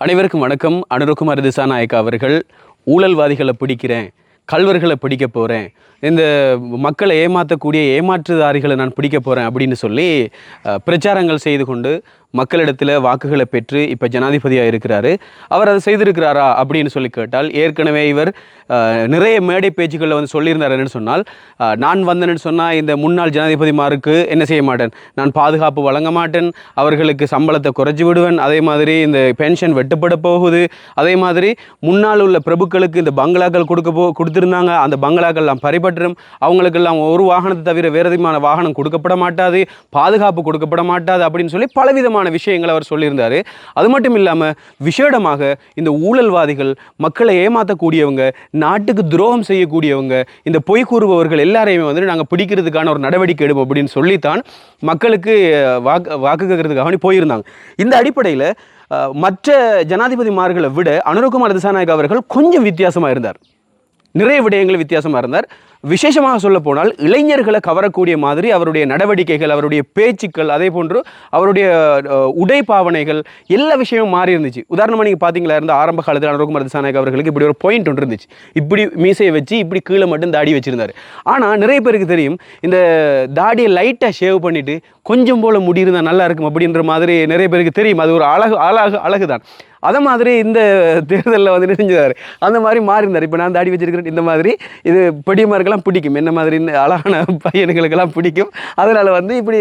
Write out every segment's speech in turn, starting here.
அனைவருக்கும் வணக்கம். அனுரகுமார் திசாநாயக்கா அவர்கள் ஊழல்வாதிகளை பிடிக்கிறேன் கல்வர்களை பிடிக்க போகிறேன் இந்த மக்களை ஏமாற்றக்கூடிய ஏமாற்றுதாரிகளை நான் பிடிக்க போகிறேன் அப்படின்னு சொல்லி பிரச்சாரங்கள் செய்து கொண்டு மக்களிடத்தில் வாக்குகளை பெற்று இப்போ ஜனாதிபதியாக இருக்கிறாரு. அவர் அதை செய்திருக்கிறாரா அப்படின்னு சொல்லி கேட்டால் ஏற்கனவே இவர் நிறைய மேடை பேச்சுக்களில் வந்து சொல்லியிருந்தார் என்னன்னு சொன்னால் நான் வந்தேன்னு சொன்னால் இந்த முன்னாள் ஜனாதிபதிமாருக்கு என்ன செய்ய மாட்டேன்? நான் பாதுகாப்பு வழங்க மாட்டேன் அவர்களுக்கு சம்பளத்தை குறைச்சி விடுவேன் அதே மாதிரி இந்த பென்ஷன் வெட்டுப்பட போகுது அதே மாதிரி முன்னால் உள்ள பிரபுக்களுக்கு இந்த பங்களாக்கள் கொடுக்க போ கொடுத்துருந்தாங்க அந்த பங்களாக்கள்லாம் பறிபற்றும் அவங்களுக்கெல்லாம் ஒரு வாகனத்தை தவிர வேறு விதமான வாகனம் கொடுக்கப்பட மாட்டாது பாதுகாப்பு கொடுக்கப்பட மாட்டாது அப்படின்னு சொல்லி பலவிதமான விஷயங்களை அவர் சொல்லியிருந்தாரு. அது மட்டும் இல்லாமல் விசேடமாக இந்த ஊழல்வாதிகள் மக்களை ஏமாற்றக்கூடியவங்க நாட்டுக்கு துரோகம் செய்யக்கூடியவங்க இந்த பொய் கூறுபவர்கள் எல்லாரையுமே வந்துட்டு நாங்கள் பிடிக்கிறதுக்கான ஒரு நடவடிக்கை எடுப்போம் அப்படின்னு சொல்லித்தான் மக்களுக்கு வாக்கு வாக்கு கேட்கறதுக்காக போயிருந்தாங்க. இந்த அடிப்படையில் மற்ற ஜனாதிபதிமார்களை விட அனுரகுமார் திசாநாயக் அவர்கள் கொஞ்சம் வித்தியாசமாக இருந்தார். நிறைய விடயங்கள் வித்தியாசமாக இருந்தார். விசேஷமாக சொல்ல போனால் இளைஞர்களை கவரக்கூடிய மாதிரி அவருடைய நடவடிக்கைகள் அவருடைய பேச்சுக்கள் அதே போன்று அவருடைய உடை பாவனைகள் எல்லா விஷயமும் மாறி இருந்துச்சு. உதாரணமாக நீங்கள் பார்த்தீங்களா இருந்த ஆரம்ப காலத்தில் அனுரகுமார் திசாநாயக் அவர்களுக்கு இப்படி ஒரு பாயிண்ட் ஒன்று இருந்துச்சு. இப்படி மீசையை வச்சு இப்படி கீழே மட்டும் தாடி வச்சுருந்தார். ஆனால் நிறைய பேருக்கு தெரியும் இந்த தாடியை லைட்டாக ஷேவ் பண்ணிவிட்டு கொஞ்சம் போல் முடி இருந்தால் நல்லா இருக்கும் அப்படின்ற மாதிரி நிறைய பேருக்கு தெரியும். அது ஒரு அழகு அழகு அழகு தான் அதை மாதிரி இந்த தேர்தலில் வந்து செஞ்சார் அந்த மாதிரி மாறி இருந்தார் இப்போ நான் தாடி வச்சிருக்கிறேன். இந்த மாதிரி இது பெரியமாருக்கெல்லாம் பிடிக்கும். என்ன மாதிரி இந்த அழகான பையனுங்களுக்கெல்லாம் பிடிக்கும். அதனால் வந்து இப்படி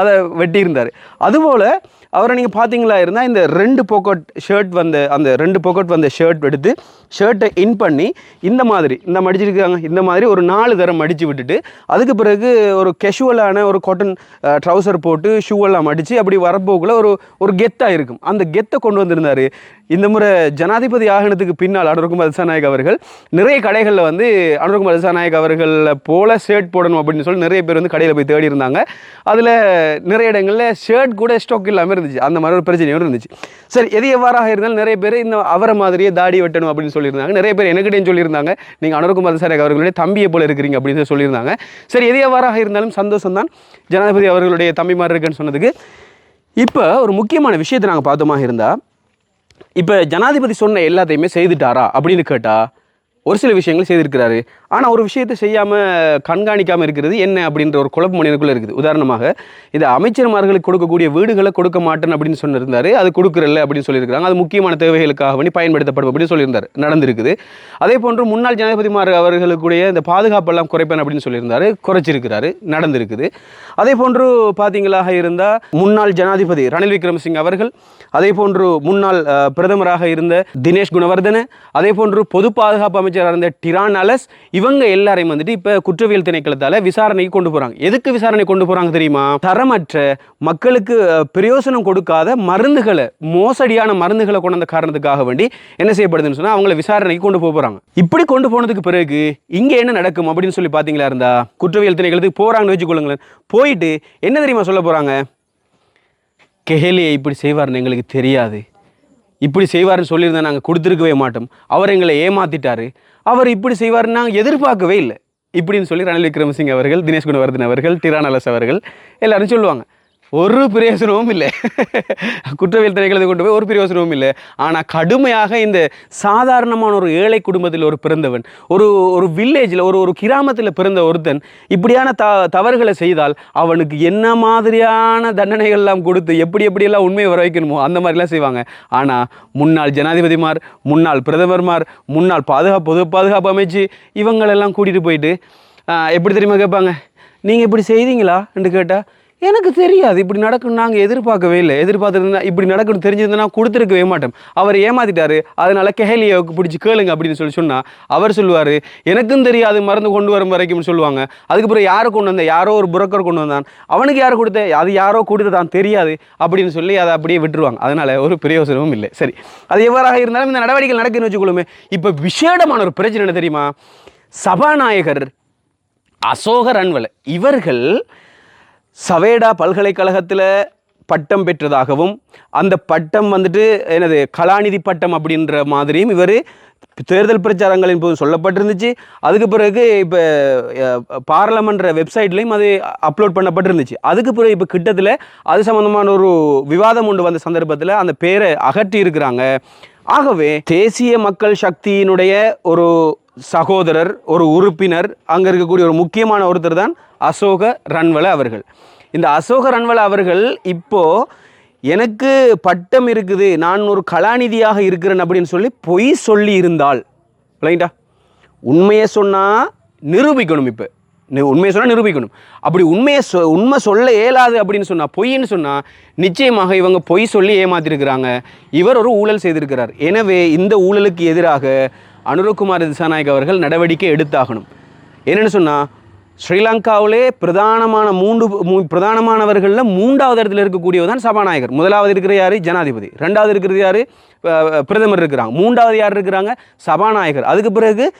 அதை வெட்டியிருந்தார். அதுபோல் அவரை நீங்கள் பார்த்தீங்களா இருந்தால் இந்த ரெண்டு பாக்கெட் ஷர்ட் வந்த அந்த ரெண்டு பாக்கெட் வந்த ஷர்ட் எடுத்து ஷர்ட்டை இன் பண்ணி இந்த மாதிரி இந்த மடிச்சிருக்காங்க இந்த மாதிரி ஒரு நாலு தரம் மடித்து விட்டுட்டு அதுக்கு பிறகு ஒரு கெஷுவலான ஒரு காட்டன் ட்ரௌசர் போட்டு ஷூவெல்லாம் மடித்து அப்படி வரப்போக்குள்ள ஒரு ஒரு கெத்தாக இருக்கும். அந்த கெத்தை கொண்டு வந்திருந்தார். இந்த முறை ஜனாதிபதி ஆகணத்துக்கு பின்னால் அனுர்குமார் தசாநாயக் அவர்கள் நிறைய கடைகளில் வந்து அனுர்குமார் தசாநாயக் அவர்களில் போல ஷர்ட் போடணும் அப்படின்னு சொல்லி நிறைய பேர் வந்து கடையில் போய் தேடி இருந்தாங்க அதில் நிறைய இடங்களில் ஷர்ட் கூட ஸ்டாக் இல்லாமல் இருந்துச்சு. அந்த மாதிரி ஒரு பிரச்சனையும் இருந்துச்சு. சரி எது எவ்வாறாக இருந்தாலும் நிறைய பேர் இந்த அவரை மாதிரியே தாடி வெட்டணும் அப்படின்னு சொல்லியிருந்தாங்க. நிறைய பேர் எனக்கிட்டையும் சொல்லியிருந்தாங்க. நீங்கள் அனுரகுமார் சார் அவர்களுடைய தம்பியை போல இருக்கிறீங்க அப்படின்னு சொல்லியிருந்தாங்க. சரி எது எவ்வாறாக இருந்தாலும் சந்தோஷம் தான் ஜனாதிபதி அவர்களுடைய தம்பி மாதிரி இருக்குன்னு சொன்னதுக்கு. இப்போ ஒரு முக்கியமான விஷயத்தை நாங்கள் பார்த்தோமாக இருந்தால் இப்போ ஜனாதிபதி சொன்ன எல்லாத்தையுமே செய்துட்டாரா அப்படின்னு கேட்டால் ஒரு சில விஷயங்கள் செய்திருக்கிறாரு. ஆனால் ஒரு விஷயத்தை செய்யாமல் கண்காணிக்காமல் இருக்கிறது என்ன அப்படின்ற ஒரு குழப்ப மனிதனுக்குள்ளே இருக்குது. உதாரணமாக இது அமைச்சர்மார்களுக்கு கொடுக்கக்கூடிய வீடுகளை கொடுக்க மாட்டேன் அப்படின்னு சொன்னிருந்தார். அது கொடுக்குறல்ல அப்படின்னு சொல்லியிருக்காங்க அது முக்கியமான தேவைகளுக்காக வேண்டி பயன்படுத்தப்படும் அப்படின்னு சொல்லியிருந்தார். நடந்திருக்குது. அதே போன்று முன்னாள் ஜனாதிபதிமார் அவர்களுக்குடைய இந்த பாதுகாப்பெல்லாம் குறைப்பேன் அப்படின்னு சொல்லியிருந்தாரு. குறைச்சிருக்கிறாரு. நடந்திருக்குது. அதே போன்று பார்த்தீங்களாக இருந்தால் முன்னாள் ஜனாதிபதி ரணில் விக்ரமசிங் அவர்கள் அதே போன்று முன்னாள் பிரதமராக இருந்த தினேஷ் குணவர்தன அதே போன்று பொது பாதுகாப்பு அமைச்சர் அமைச்சராக இருந்த டிரான் அலஸ் இவங்க எல்லாரையும் வந்துட்டு இப்போ குற்றவியல் திணைக்களத்தால் விசாரணைக்கு கொண்டு போகிறாங்க எதுக்கு விசாரணை கொண்டு போகிறாங்க தெரியுமா? தரமற்ற மக்களுக்கு பிரயோசனம் கொடுக்காத மருந்துகளை மோசடியான மருந்துகளை கொண்டு வந்த காரணத்துக்காக வேண்டி என்ன செய்யப்படுதுன்னு சொன்னால் அவங்கள விசாரணைக்கு கொண்டு போக போகிறாங்க இப்படி கொண்டு போனதுக்கு பிறகு இங்கே என்ன நடக்கும் அப்படின்னு சொல்லி பார்த்தீங்களா இருந்தா? குற்றவியல் திணைக்களத்துக்கு போகிறாங்கன்னு வச்சுக்கொள்ளுங்களேன். போயிட்டு என்ன தெரியுமா சொல்ல போகிறாங்க கெஹலியை இப்படி செய்வார்னு எங்களுக்கு தெரியாது. இப்படி செய்வார்னு சொல்லியிருந்தா நாங்கள் கொடுத்துருக்கவே மாட்டோம். அவர் எங்களை ஏமாத்திட்டார். அவர் இப்படி செய்வார்னு நாங்கள் எதிர்பார்க்கவே இல்லை. இப்படின்னு சொல்லி ரணில் விக்ரமசிங் அவர்கள் தினேஷ் குணவர்தன் அவர்கள் டிரானலஸ் அவர்கள் எல்லாரும் சொல்லுவாங்க. ஒரு பிரயோசனமும் இல்லை. குற்றவியல் திரைகளை கொண்டு போய் ஒரு பிரயோசனமும் இல்லை. ஆனால் கடுமையாக இந்த சாதாரணமான ஒரு ஏழை குடும்பத்தில் ஒரு பிறந்தவன் ஒரு ஒரு வில்லேஜில் ஒரு ஒரு கிராமத்தில் பிறந்த ஒருத்தன் இப்படியான த தவறுகளை செய்தால் அவனுக்கு என்ன மாதிரியான தண்டனைகள்லாம் கொடுத்து எப்படி எப்படியெல்லாம் உண்மையை வர வைக்கணுமோ அந்த மாதிரிலாம் செய்வாங்க. ஆனால் முன்னாள் ஜனாதிபதிமார் முன்னாள் பிரதமர்மார் முன்னாள் பாதுகாப்பு பொது பாதுகாப்பு அமைச்சு இவங்களெல்லாம் கூட்டிகிட்டு போயிட்டு எப்படி தெரியுமா கேட்பாங்க? நீங்கள் இப்படி செய்தீங்களா? என்று கேட்டால் எனக்கு தெரியாது. இப்படி நடக்கும் நாங்கள் எதிர்பார்க்கவே இல்லை. எதிர்பார்த்துருந்தா இப்படி நடக்கும்னு தெரிஞ்சிருந்தா கொடுத்துருக்கவே மாட்டோம் அவர் ஏமாத்திட்டாரு. அதனால கெஹலியாவுக்கு பிடிச்சி கேளுங்க அப்படின்னு சொல்லி சொன்னால் அவர் சொல்லுவார் எனக்கும் தெரியாது மருந்து கொண்டு வரும் வரைக்கும்னு சொல்லுவாங்க. அதுக்கப்புறம் யாரை கொண்டு வந்தேன் யாரோ ஒரு புரோக்கர் கொண்டு வந்தான். அவனுக்கு யார் கொடுத்த? அது யாரோ கொடுத்ததான் தெரியாது. அப்படின்னு சொல்லி அதை அப்படியே விட்டுருவாங்க. அதனால ஒரு பிரயோசனமும் இல்லை. சரி. அது எவ்வாறாக இருந்தாலும் இந்த நடவடிக்கை நடக்குன்னு வச்சுக்கொள்ளுமே இப்போ விசேடமான ஒரு பிரச்சனை என்ன தெரியுமா? சபாநாயகர் அசோகர் அன்வலை. இவர்கள் சவேடா பல்கலைக்கழகத்தில் பட்டம் பெற்றதாகவும் அந்த பட்டம் வந்துட்டு என்னது கலாநிதி பட்டம் அப்படின்ற மாதிரியும் இவர் தேர்தல் பிரச்சாரங்களின் போது சொல்லப்பட்டிருந்துச்சு. அதுக்கு பிறகு இப்போ பார்லமெண்ட்ற வெப்சைட்லேயும் அது அப்லோட் பண்ணப்பட்டிருந்துச்சு. அதுக்கு பிறகு இப்போ கிட்டத்தில் அது சம்மந்தமான ஒரு விவாதம் ஒன்று வந்த சந்தர்ப்பத்தில் அந்த பேரை அகற்றி இருக்கிறாங்க ஆகவே தேசிய மக்கள் சக்தியினுடைய ஒரு சகோதரர் ஒரு உறுப்பினர் அங்கே இருக்கக்கூடிய ஒரு முக்கியமான ஒருத்தர் தான் அசோக ரன்வல அவர்கள். இந்த அசோக ரன்வல அவர்கள் இப்போது எனக்கு பட்டம் இருக்குது நான் ஒரு கலாநிதியாக இருக்கிறேன் அப்படின்னு சொல்லி பொய் சொல்லி இருந்தால் இல்லைங்களா? உண்மையை சொன்னால் நிரூபிக்கணும் இப்போ. உண்மையை சொன்னால் நிரூபிக்கணும். அப்படி உண்மையை சொ உண்மை சொல்ல இயலாது அப்படின்னு சொன்னால் பொய்ன்னு சொன்னால் நிச்சயமாக இவங்க பொய் சொல்லி ஏமாத்திருக்கிறாங்க. இவர் ஒரு ஊழல் செய்திருக்கிறார். எனவே இந்த ஊழலுக்கு எதிராக அனுரகுமார் திசாநாயக் அவர்கள் நடவடிக்கை எடுத்தாகணும். என்னென்னு சொன்னால் ஸ்ரீலங்காவிலே பிரதானமான மூன்று மூ- பிரதானமானவர்களில் மூன்றாவது இடத்துல இருக்கக்கூடியவர் தான் சபாநாயகர். முதலாவது இருக்கிற யார்? ஜனாதிபதி. ரெண்டாவது இருக்கிறது யார்? பிரதமர் இருக்கிறாங்க. மூன்றாவது யார் இருக்கிறாங்க? சபாநாயகர். அதுக்கு பிறகு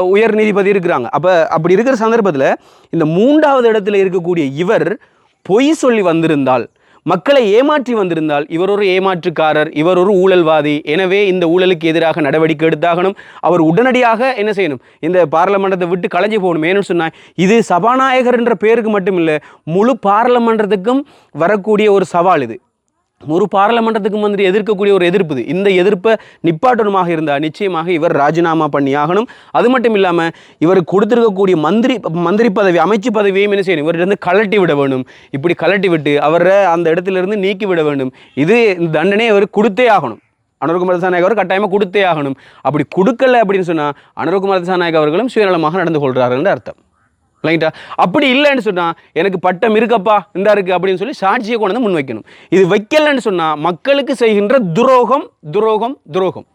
உயர் நீதிபதி இருக்கிறாங்க. அப்போ அப்படி இருக்கிற சந்தர்ப்பத்தில் இந்த மூன்றாவது இடத்துல இருக்கக்கூடிய இவர் பொய் சொல்லி வந்திருந்தால் மக்களை ஏமாற்றி வந்திருந்தால் இவர் ஒரு ஏமாற்றுக்காரர் இவர் ஒரு ஊழல்வாதி. எனவே இந்த ஊழலுக்கு எதிராக நடவடிக்கை எடுத்தாகணும். அவர் உடனடியாக என்ன செய்யணும்? இந்த பாராளுமன்றத்தை விட்டு கலைஞ்சு போகணும். ஏன்னு சொன்னால் இது சபாநாயகர் என்ற பேருக்கு மட்டும் இல்லை முழு பாராளுமன்றத்துக்கும் வரக்கூடிய ஒரு சவால் இது. ஒரு பாராளுமன்றத்துக்கு வந்து எதிர்க்கக்கூடிய ஒரு எதிர்ப்பு இது. இந்த எதிர்ப்பை நிப்பாட்டணுமாக இருந்தால் நிச்சயமாக இவர் ராஜினாமா பண்ணி ஆகணும். அது மட்டும் இல்லாமல் இவர் கொடுத்துருக்கக்கூடிய மந்திரி மந்திரி பதவி அமைச்சு பதவியையும் என்ன செய்யணும்? இவரிடம் கலட்டி விட வேணும். இப்படி கலட்டி விட்டு அவரை அந்த இடத்திலிருந்து நீக்கி விட வேண்டும். இது இந்த தண்டனை அவர் கொடுத்தே ஆகணும். அனுரகுமார் திசாநாயக் அவர் கட்டாயமாக கொடுத்தே ஆகணும். அப்படி கொடுக்கல அப்படின்னு சொன்னால் அனுரகுமார் திசாநாயக் அவர்களும் சுயநலமாக நடந்து கொள்கிறார்கள் அர்த்தம். ரைட்டா அப்படி இல்லைன்னு சொன்னால் எனக்கு பட்டம் இருக்கப்பா இந்த இருக்கு அப்படின்னு சொல்லி சாட்சியை கொண்டு வந்து முன் வைக்கணும். இது வைக்கலன்னு சொன்னால் மக்களுக்கு செய்கின்ற துரோகம் துரோகம் துரோகம்.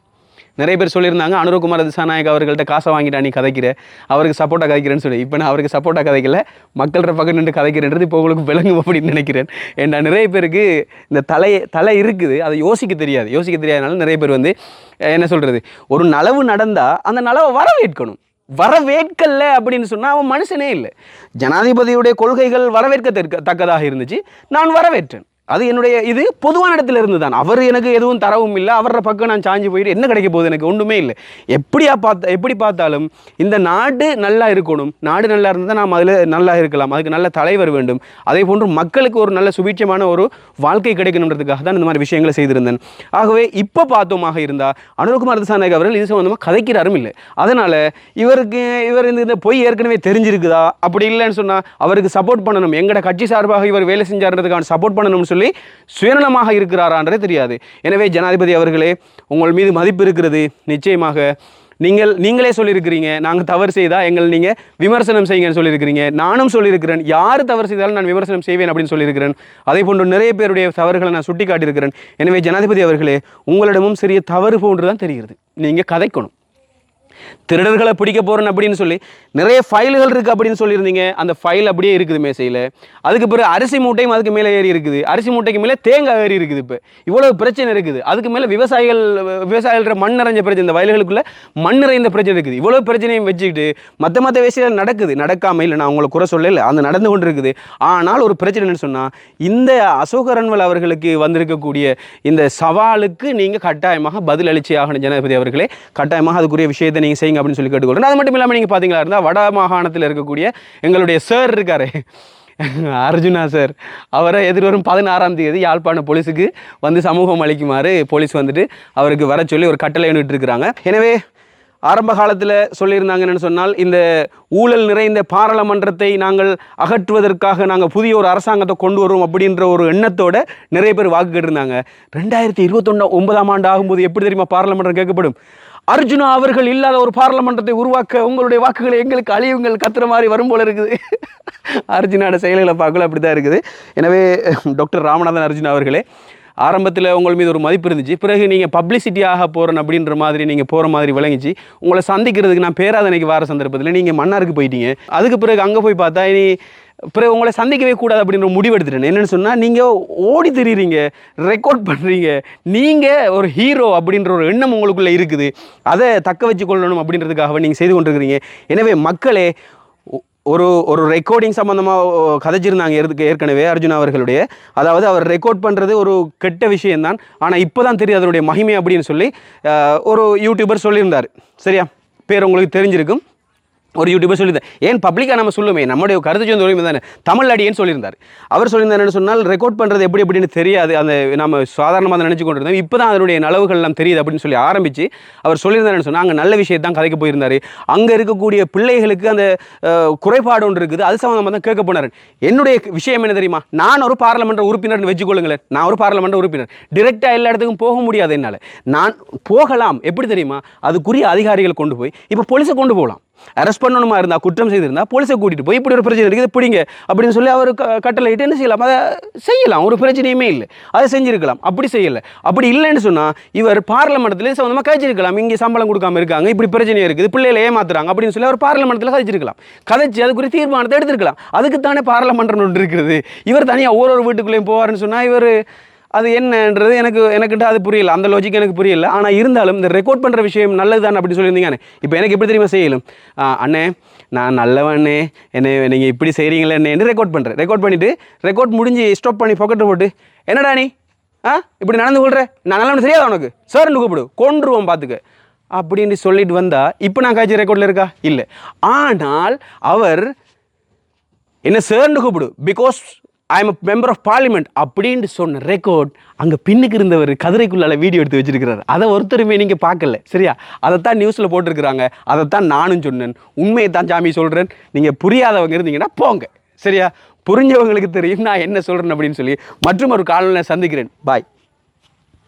நிறைய பேர் சொல்லியிருந்தாங்க அனுரகுமார் திசாநாயக் அவர்கள்ட்ட காசை வாங்கிட்டா நீ கதைக்கிற அவருக்கு சப்போர்ட்டாக கதைக்கிறேன்னு சொல்லி. இப்போ நான் அவருக்கு சப்போர்ட்டாக கதைக்கல மக்கள்கிட்ட பக்கம் நின்று கதைக்கிறேன்றது இப்போ உங்களுக்கு விளங்கும் அப்படின்னு நினைக்கிறேன். ஏன்னா நிறைய பேருக்கு இந்த தலை தலை இருக்குது அதை யோசிக்க தெரியாது. யோசிக்க தெரியாதனால நிறைய பேர் வந்து என்ன சொல்கிறது ஒரு நலவு நடந்தால் அந்த நலவை வரவேற்கணும். வரவேற்கல அப்படின்னு சொன்னால் அவன் மனுஷனே இல்லை. ஜனாதிபதியுடைய கொள்கைகள் வரவேற்க தக்கதாக இருந்துச்சு. நான் வரவேற்றேன். அது என்னுடைய இது பொதுவான இடத்துல இருந்து தான் அவர் எனக்கு எதுவும் தரவும் இல்லை. அவரோட பக்கம் நான் சாஞ்சு போயிட்டு என்ன கிடைக்க போகுது எனக்கு ஒன்றுமே இல்லை. எப்படியா பார்த்த எப்படி பார்த்தாலும் இந்த நாடு நல்லா இருக்கணும். நாடு நல்லா இருந்தால் நாம் அதில் நல்லா இருக்கலாம். அதுக்கு நல்ல தலைவர் வேண்டும். அதே போன்று மக்களுக்கு ஒரு நல்ல சுபீட்சமான ஒரு வாழ்க்கை கிடைக்கணுன்றதுக்காக தான் இந்த மாதிரி விஷயங்களை செய்திருந்தேன். ஆகவே இப்போ பார்த்தோமாக இருந்தால் அனுரகுமார் தசாநாயக் அவர்கள் இது சம்பந்தமாக கதைக்கிறாரும் இல்லை. அதனால் இவருக்கு இவர் இந்த இந்த பொய் ஏற்கனவே தெரிஞ்சிருக்குதா? அப்படி இல்லைன்னு சொன்னால் அவருக்கு சப்போர்ட் பண்ணணும். எங்கட கட்சி சார்பாக இவர் வேலை செஞ்சாருன்றதுக்கான சப்போர்ட் பண்ணணும்னு சொல்லி சுயநலமாக இருக்கிறாரான்றே தெரியாது. எனவே ஜனாதிபதி அவர்களே உங்கள் மீது மதிப்பு இருக்கிறது. நிச்சயமாக நீங்கள் நீங்களே சொல்லியிருக்கிறீங்க. நாங்கள் தவறு செய்தால் எங்கள் நீங்கள் விமர்சனம் செய்யுங்கன்னு சொல்லியிருக்கிறீங்க. நானும் சொல்லியிருக்கிறேன். யார் தவறு செய்தாலும் நான் விமர்சனம் செய்வேன் அப்படின்னு சொல்லியிருக்கிறேன். அதே போன்று நிறைய பேருடைய தவறுகளை நான் சுட்டி காட்டியிருக்கிறேன் எனவே ஜனாதிபதி அவர்களே உங்களிடமும் சிறிய தவறு போன்று தான் தெரிகிறது. நீங்கள் கதைக்கணும். திருடர்களை பிடிக்க போகிறேன் அப்படின்னு சொல்லி நிறைய ஃபைல்கள் இருக்குது அப்படின்னு சொல்லியிருந்தீங்க. அந்த ஃபைல் அப்படியே இருக்குது மேசையில். அதுக்கு பிறகு அரிசி மூட்டையும் அதுக்கு மேலே ஏறி இருக்குது. அரிசி மூட்டைக்கு மேலே தேங்காய் ஏறி இருக்குது இப்போ. இவ்வளவு பிரச்சனை இருக்குது. அதுக்கு மேலே விவசாயிகள் விவசாயிகள மண் நிறைஞ்ச பிரச்சனை. இந்த வயல்களுக்குள்ள மண் நிறைந்த பிரச்சனை இருக்குது. இவ்வளோ பிரச்சனையும் வச்சுக்கிட்டு மற்ற மற்ற விஷயம் நடக்குது. நடக்காமல் இல்லை நான் உங்களை குறை சொல்லல. அந்த நடந்து கொண்டு இருக்குது ஆனால் ஒரு பிரச்சனைன்னு சொன்னால் இந்த அசோக ரன்வல் அவர்களுக்கு வந்திருக்கக்கூடிய இந்த சவாலுக்கு நீங்கள் கட்டாயமாக பதில் அளிச்சி ஆகணும் ஜனாதிபதி அவர்களே. கட்டாயமாக அதுக்குரிய விஷயத்தை நீங்கள் செய்யுங்க அப்படின்னு சொல்லி கேட்டுக்கொள்கிறேன் அது மட்டும் இல்லாமல் நீங்கள் பார்த்தீங்களா இருந்தால் வட மாகாணத்தில் இருக்கக்கூடிய எங்களுடைய சார் இருக்கார். அர்ஜுனா சார் அவரை எதிர்வரும் பதினாறாம் தேதி யாழ்ப்பாண போலீஸுக்கு வந்து சமூகம் அளிக்குமாறு போலீஸ் வந்துட்டு அவருக்கு வர சொல்லி ஒரு கட்டளை இருக்கிறாங்க எனவே ஆரம்ப காலத்தில் சொல்லியிருந்தாங்க சொன்னால் இந்த ஊழல் நிறைந்த பாராளுமன்றத்தை நாங்கள் அகற்றுவதற்காக நாங்கள் புதிய ஒரு அரசாங்கத்தை கொண்டு வருவோம் அப்படின்ற ஒரு எண்ணத்தோட நிறைய பேர் வாக்கு கேட்டிருந்தாங்க. ரெண்டாயிரத்தி இருபத்தொன்னா ஒன்பதாம் ஆண்டு ஆகும்போது எப்படி தெரியுமா பாராளுமன்றம் கேட்கப்படும்? அர்ஜுனா அவர்கள் இல்லாத ஒரு பாராளுமன்றத்தை உருவாக்க உங்களுடைய வாக்குகளை எங்களுக்கு அழியுங்கள் கத்துற மாதிரி வரும் போல இருக்குது. அர்ஜுனாவோட செயல்களை பார்க்கல அப்படி தான் இருக்குது. எனவே டாக்டர் ராமநாதன் அர்ஜுனா அவர்களே ஆரம்பத்தில் உங்கள் மீது ஒரு மதிப்பு இருந்துச்சு. பிறகு நீங்கள் பப்ளிசிட்டியாக போகிறேன் அப்படின்ற மாதிரி நீங்கள் போகிற மாதிரி விளங்கிச்சு. உங்களை சந்திக்கிறதுக்கு நான் பேராதனைக்கு வர சந்தர்ப்பத்தில் நீங்கள் மன்னாருக்கு போயிட்டீங்க. அதுக்கு பிறகு அங்கே போய் பார்த்தா இனி பிறகு உங்களை சந்திக்கவே கூடாது அப்படின்ற முடிவு எடுத்துட்டேன். என்னென்னு சொன்னால் நீங்கள் ஓடி தெரியுறீங்க ரெக்கார்ட் பண்ணுறீங்க நீங்கள் ஒரு ஹீரோ அப்படின்ற ஒரு எண்ணம் உங்களுக்குள்ளே இருக்குது. அதை தக்க வச்சு கொள்ளணும் அப்படின்றதுக்காக நீங்கள் செய்து கொண்டிருக்கிறீங்க. எனவே மக்களே ஒரு ஒரு ரெக்கார்டிங் சம்மந்தமாக கதைச்சிருந்தாங்க ஏற்க- ஏற்கனவே அர்ஜுன் அவர்களுடைய. அதாவது அவர் ரெக்கார்ட் பண்ணுறது ஒரு கெட்ட விஷயம்தான். ஆனால் இப்போ தான் தெரியும் அதனுடைய மகிமை அப்படின்னு சொல்லி ஒரு யூடியூபர் சொல்லியிருந்தார். சரியா? பேர் உங்களுக்கு தெரிஞ்சிருக்கும். ஒரு யூடியூபர் சொல்லியிருந்தேன் ஏன் பப்ளிக்காக நம்ம சொல்லுமே? நம்முடைய கருத்து சொந்த உரிமை தானே? தமிழ் அடியேன்னு சொல்லியிருந்தார். அவர் சொல்லியிருந்தார் என்ன சொன்னால் ரெக்கார்ட் பண்ணுறது எப்படி எப்படின்னு தெரியாது. அந்த நம்ம சாதாரணமாக நினச்சி கொண்டிருந்தோம். இப்போ தான் அதனுடைய நலவுகள் எல்லாம் தெரியுது அப்படின்னு சொல்லி ஆரம்பித்து அவர் சொல்லியிருந்தாருன்னு சொன்னால் அங்கே நல்ல விஷயத்தை தான் கதைக்கு போயிருந்தார். அங்கே இருக்கக்கூடிய பிள்ளைகளுக்கு அந்த குறைபாடு ஒன்று இருக்குது. அது சம்மந்தமாக தான் கேட்க போனார். என்னுடைய விஷயம் என்ன தெரியுமா? நான் ஒரு பாராளுமன்ற உறுப்பினர்னு வச்சுக்கொள்ளுங்களேன். நான் ஒரு பாராளுமன்ற உறுப்பினர். டிரெக்டாக எல்லா இடத்துக்கும் போக முடியாது என்னால். நான் போகலாம். எப்படி தெரியுமா? அதுக்குரிய அதிகாரிகள் கொண்டு போய் இப்போ போலீஸை கொண்டு போகலாம். அரெஸ்ட் பண்ணணுமா இருந்தால் குற்றம் செய்திருந்தா போலீஸை கூட்டிகிட்டு போய் இப்படி ஒரு பிரச்சனை இருக்குது பிடிங்க அப்படின்னு சொல்லி அவர் கட்டளையிட்டு என்ன செய்யலாம்? அதை செய்யலாம். ஒரு பிரச்சனையுமே இல்லை. அதை செஞ்சுருக்கலாம். அப்படி செய்யலை. அப்படி இல்லைன்னு சொன்னால் இவர் பார்லமெண்ட்லேயே சம்மந்தமாக கழிச்சிருக்கலாம் இங்கே சம்பளம் கொடுக்காம இருக்காங்க இப்படி பிரச்சனை இருக்குது பிள்ளைகளை ஏமாத்துறாங்க அப்படின்னு சொல்லி அவர் பார்லமெண்ட்டில் கழிச்சிருக்கலாம் கதைச்சு அதுக்குரிய தீர்மானத்தை எடுத்திருக்கலாம். அதுக்கு தானே பார்லமெண்ட் ஒன்று இருக்கிறது. இவர் தனியாக ஒரு ஒரு வீட்டுக்குள்ளேயும் போவார்னு சொன்னால் இவர் அது என்னன்றது எனக்கு எனக்கிட்ட அது புரியல. அந்த லாஜிக் எனக்கு புரியல. ஆனால் இருந்தாலும் இந்த ரெக்கார்ட் பண்ணுற விஷயம் நல்லது தான் அப்படி சொல்லியிருந்தீங்க இப்போ எனக்கு எப்படி தெரியுமா செய்யலும்? அண்ணே நான் நல்லவண்ணே என்னை நீங்கள் இப்படி செய்கிறீங்களே என்ன ரெக்கார்ட் பண்ணுறேன் ரெக்கார்ட் பண்ணிவிட்டு ரெக்கார்ட் முடிஞ்சு ஸ்டாப் பண்ணி பாக்கெட்டில் போட்டு என்னடா நீ? ஆ இப்படி நடந்து கொள்கிற நான் நல்லவனு தெரியாதா உனக்கு? சார்னு கூப்பிடு. கொன்றுவோம் பார்த்துக்க அப்படின்னு சொல்லிட்டு வந்தால் இப்போ நான் காய்ச்சி ரெக்கார்டில் இருக்கா? இல்லை. ஆனால் அவர் என்ன சேர்ந்து கூப்பிடு. Because I am member of parliament அப்படின்னு சொன்ன ரெக்கார்ட் அங்கே பின்னுக்கு இருந்தவர் கதிரைக்குள்ளால வீடியோ எடுத்து வச்சிருக்கிறாரு. அதை ஒருத்தருமே நீங்கள் பார்க்கல. சரியா? அதைத்தான் நியூஸில் போட்டிருக்கிறாங்க. அதைத்தான் நானும் சொன்னேன். உண்மையை தான் சாமி சொல்கிறேன் நீங்கள் புரியாதவங்க இருந்தீங்கன்னா போங்க. சரியா? புரிஞ்சவங்களுக்கு தெரியும் நான் என்ன சொல்கிறேன் அப்படின்னு சொல்லி மற்றும் ஒரு காலையில் சந்திக்கிறேன். பாய்